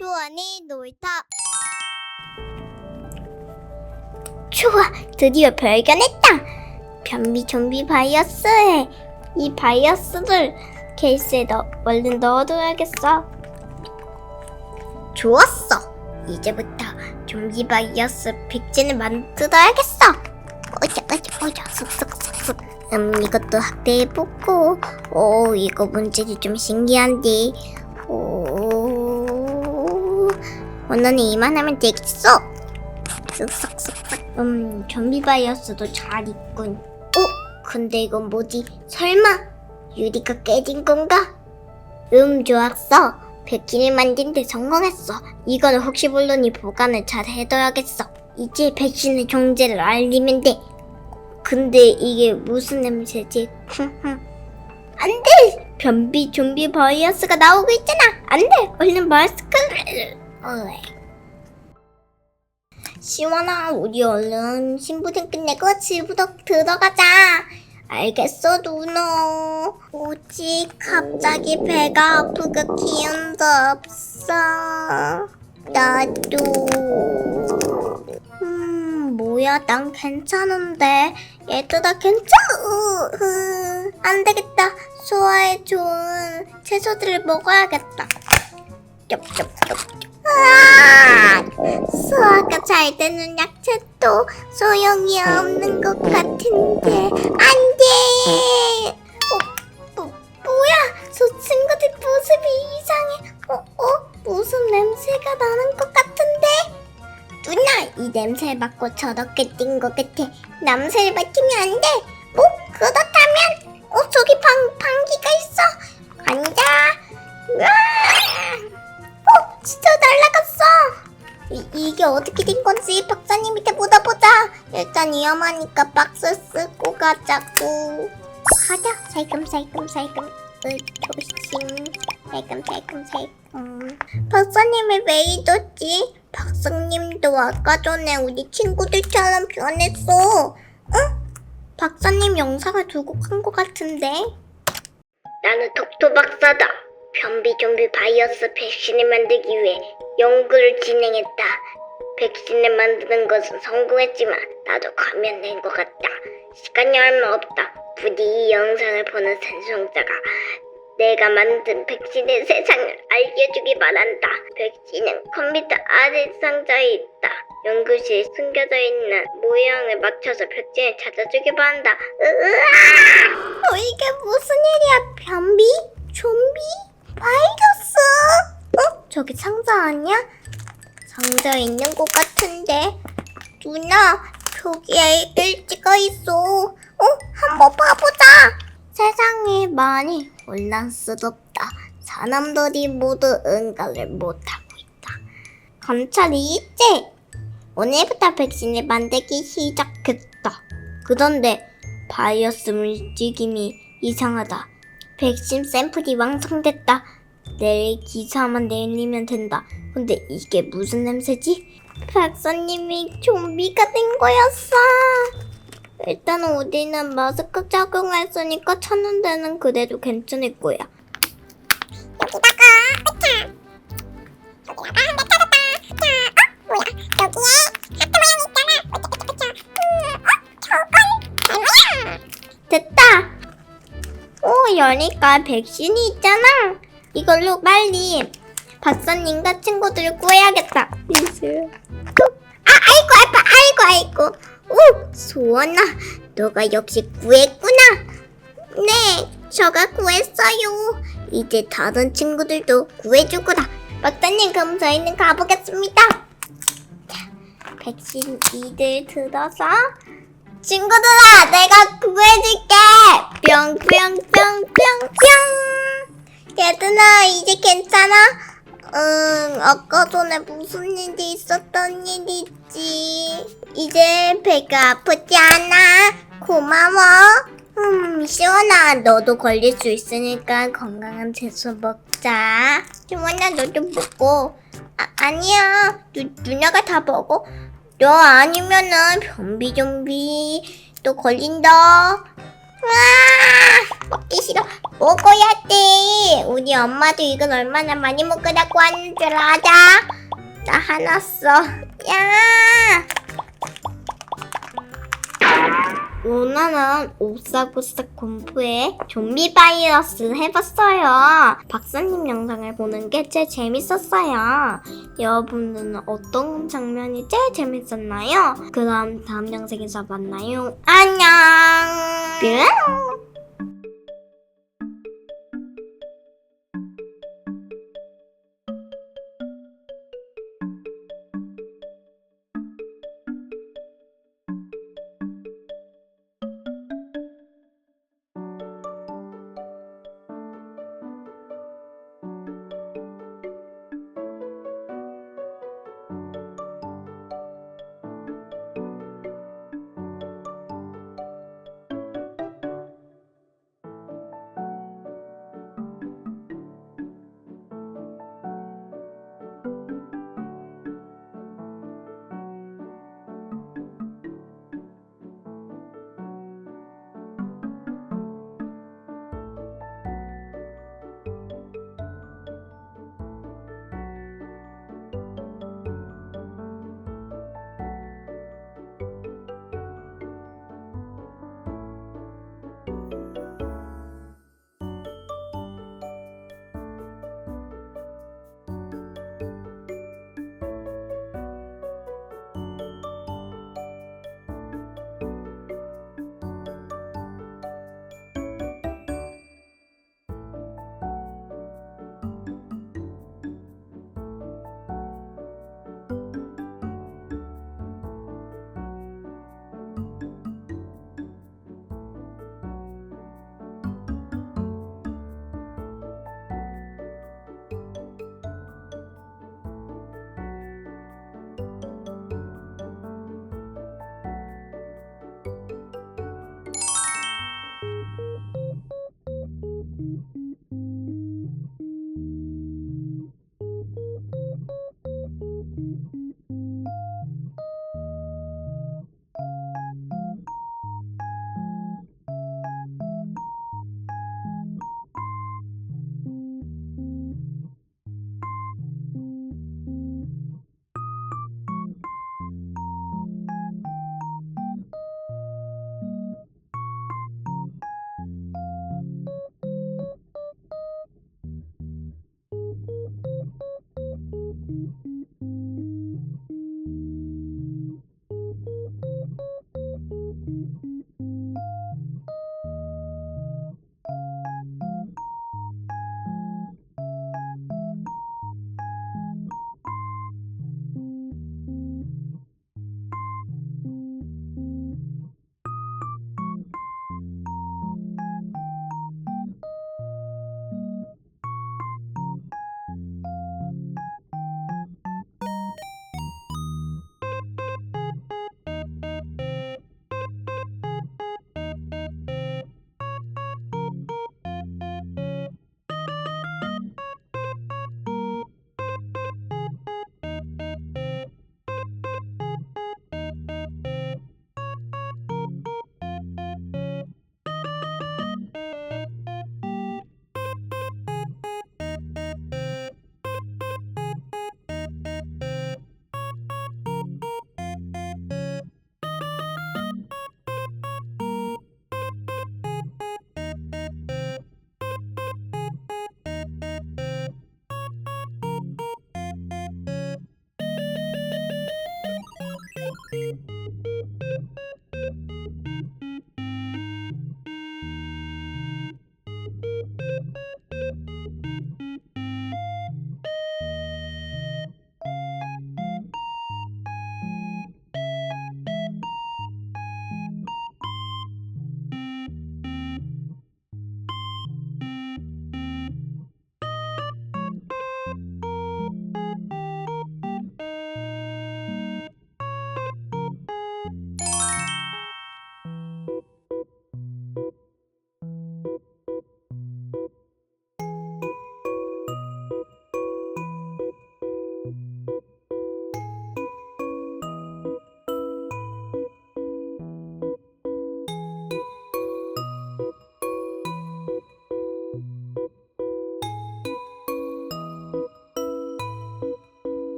초원이 놀터 좋아, 드디어 발견했다. 변비 좀비 바이러스에 이 바이러스를 케이스에 넣, 얼른 넣어둬야겠어. 좋았어. 이제부터 좀비 바이러스 백신을 만들어야겠어. 어자, 어자, 어자, 슥슥슥슥. 음, 이것도 확대해보고. 오, 이거 문제도 좀 신기한데. 오, 원어는 이만하면 되겠어. 쓱싹쓱싹. 음, 좀비 바이러스도 잘 있군. 어? 근데 이건 뭐지? 설마 유리가 깨진 건가? 음, 좋았어. 백신을 만드는데 성공했어. 이건 혹시 모르니 보관을 잘 해둬야겠어. 이제 백신의 존재를 알리면 돼. 근데 이게 무슨 냄새지? 안 돼! 변비 좀비 바이러스가 나오고 있잖아! 안 돼! 얼른 마스크를! 어이. 시원아, 우리 얼른 신부등 끝내고 집부터 들어가자. 알겠어, 누나. 오직 갑자기 배가 아프고 기운도 없어. 나도. 음, 뭐야, 난 괜찮은데. 얘들아, 괜찮아. 으, 안 되겠다. 소화에 좋은 채소들을 먹어야겠다. 쩝쩝쩝. 아! 소화가 잘 되는 약초도 소용이 없는 것 같은데 안 돼! 어, 뭐, 뭐야? 저 친구들 모습이 이상해. 어, 어? 무슨 냄새가 나는 것 같은데? 누나, 이 냄새 맡고 저렇게 뛴 것 같아. 냄새를 맡으면 안 돼. 뭐? 그렇다면? 어, 저기 방, 방 이, 이게 어떻게 된 건지 박사님한테 물어보자. 일단 위험하니까 박스 쓰고 가자고. 가자. 살금살금 살금. 으, 조심. 살금살금 살금. 박사님이 왜 이러지? 박사님도 아까 전에 우리 친구들처럼 변했어. 응? 박사님 영상을 두고 간 것 같은데. 나는 톡토 박사다. 변비 좀비 바이러스 백신을 만들기 위해 연구를 진행했다. 백신을 만드는 것은 성공했지만 나도 감염된 것 같다. 시간이 얼마 없다. 부디 이 영상을 보는 생존자가 내가 만든 백신의 세상을 알려주기 바란다. 백신은 컴퓨터 아래 상자에 있다. 연구실에 숨겨져 있는 모양을 맞춰서 백신을 찾아주기 바란다. 으아! 어, 이게 무슨 일이야? 변비? 좀비? 바이러스? 어? 저기 상자 아니야? 상자에 있는 것 같은데. 누나, 저기에 일지가 있어. 어? 한번 봐보자. 세상이 많이 혼란스럽다. 사람들이 모두 응가를 못하고 있다. 감찰이 있지? 오늘부터 백신을 만들기 시작했다. 그런데 바이러스 움직임이 이상하다. 백신 샘플이 완성됐다. 내일 기사만 내리면 된다. 근데 이게 무슨 냄새지? 박사님이 좀비가 된 거였어. 일단 우리는 마스크 착용했으니까 찾는 데는 그래도 괜찮을 거야. 여기다가 으차. 여기다가 한대 찾았다. 자, 어? 뭐야? 여기에 하트 모양이 있잖아. 으차, 으차, 으차. 음, 어? 저건 얼마야? 됐다. 오, 여니까 백신이 있잖아. 이걸로 빨리 박사님과 친구들을 구해야겠다. 아, 아이고, 아파, 아이고, 아이고. 오, 소원아, 너가 역시 구했구나. 네, 저가 구했어요. 이제 다른 친구들도 구해주거라. 박사님, 그럼 저희는 가보겠습니다. 자, 백신 이들 들어서 친구들아, 내가 구해줄게. 전에 무슨 일이 있었던 일이지. 이제 배가 아프지 않아? 고마워. 음, 시원아, 너도 걸릴 수 있으니까 건강한 채소 먹자. 시원아, 너도 먹고. 아, 아니야. 누, 누나가 다 먹어. 너 아니면은 변비 좀비 또 걸린다. 와 먹기 싫어 먹어야 돼 우리 엄마도 이건 얼마나 많이 먹으라고 하는 줄 알아? 나 하나 써야 오늘은 오싹오싹 공부에 좀비 바이러스 해봤어요. 박사님 영상을 보는 게 제일 재밌었어요. 여러분들은 어떤 장면이 제일 재밌었나요? 그럼 다음 영상에서 만나요. 안녕. 뿅.